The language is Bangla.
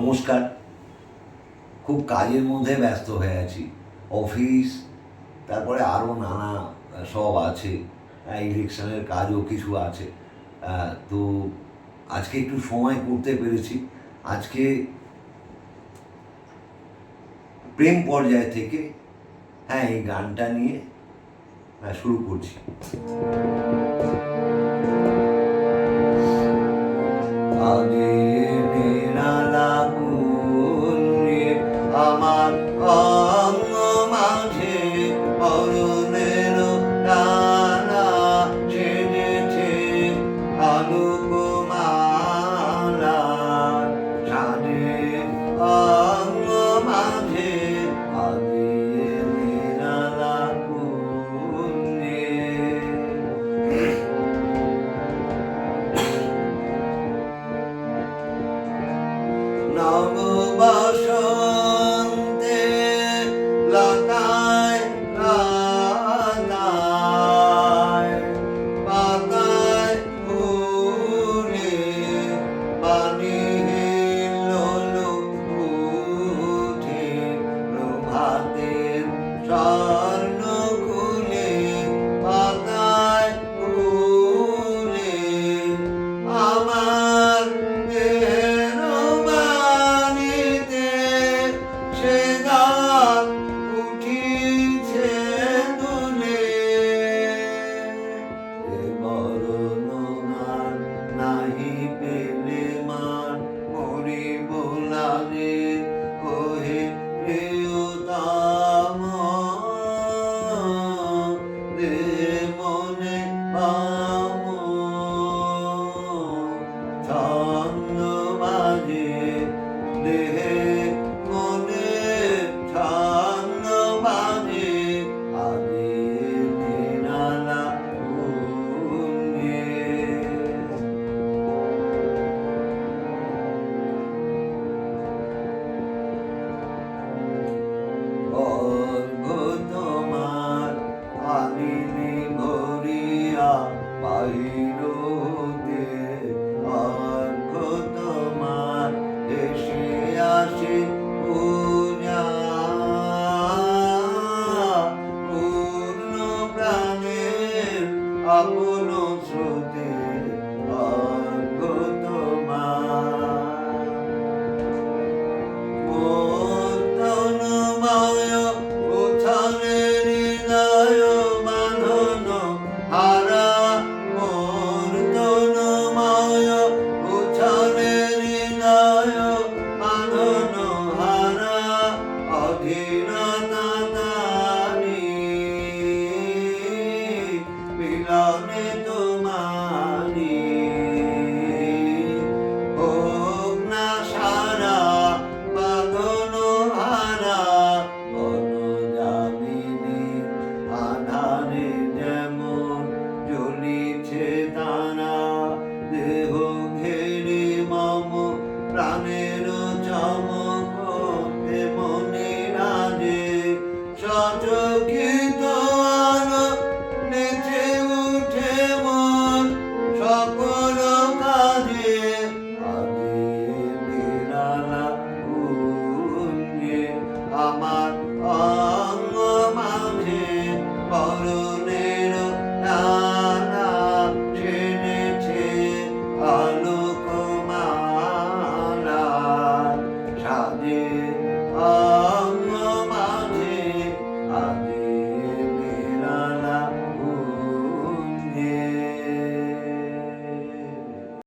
নমস্কার। খুব কাজের মধ্যে ব্যস্ত হয়ে আছি। অফিস, তারপরে আরও নানা সব আছে। ইলেকশনের কাজও কিছু আছে। তো আজকে একটু সময় করতে পেরেছি। আজকে প্রেম পর্যায় থেকে হ্যাঁ এই গানটা নিয়ে শুরু করছি। আপন শ্রুতি চরণে তোমারি। হোক সারা যেমন জ্বলিছে তা